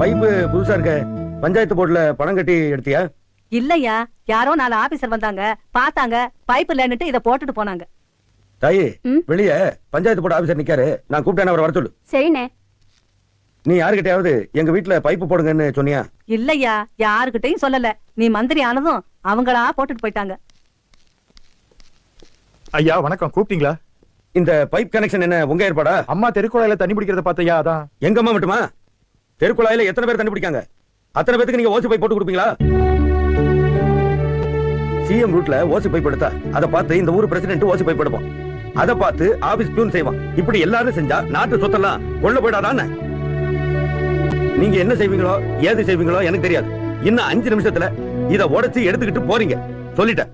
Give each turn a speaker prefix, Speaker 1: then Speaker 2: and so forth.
Speaker 1: Pipe புதுசா இருக்க. பஞ்சாயத்து போர்டுல பணம் கட்டி எடுத்தியா?
Speaker 2: இல்லையா? யாரோ நாலு ஆபீசர் வந்தாங்க. பார்த்தாங்க. பைப் இல்லன்னுட்டு இத போட்டுட்டு போனாங்க.
Speaker 1: தாயி? வெளிய பஞ்சாயத்து போர்டு ஆபீசர் நிக்காரு. நான் கூப்பிட்டேன் அவரை வர சொல்லு.
Speaker 3: சரிண்ணே.
Speaker 1: நீ யாருக்கிட்டயாவது எங்க வீட்டுல பைப்பு போடுங்கன்னு சொன்னியா?
Speaker 2: இல்லையா? யாருகிட்டயும் சொல்லல. நீ மந்திரி ஆனதும் அவங்களா போட்டுட்டு போயிட்டாங்க.
Speaker 4: ஐயா வணக்கம். கூப்பிட்டீங்களா?
Speaker 1: இந்த பைப் கனெக்ஷன் என்ன உங்க ஏற்பாடா?
Speaker 4: அம்மா தெருக்குழாயில தண்ணி பிடிக்கிறத பார்த்தையா அதான்.
Speaker 1: எங்க அம்மா மட்டுமா? தெருக்குழாயில எத்தனை பேர் தண்ணி பிடிக்காங்க? அத்தனை பேத்துக்கு நீங்க ஓசி பைப் போட்டு கொடுப்பீங்களா? சிஎம் ரூட்ல ஓசி பைப் எடுத்தா அதை பார்த்து இந்த ஊர் பிரசிடென்ட் ஓசி பைப் எடுப்பான். அதை பார்த்து ஆபீஸ் பியூன் செய்வான். இப்படி எல்லாரும் செஞ்சா நாட்டு சொத்தெல்லாம் கொள்ள போயிடாதானே நீங்க என்ன செய்வீங்களோ ஏது செய்வீங்களோ எனக்கு தெரியாது. இன்னும் அஞ்சு நிமிஷத்துல இத உடைச்சு எடுத்துக்கிட்டு போறீங்க. சொல்லிட்டேன்.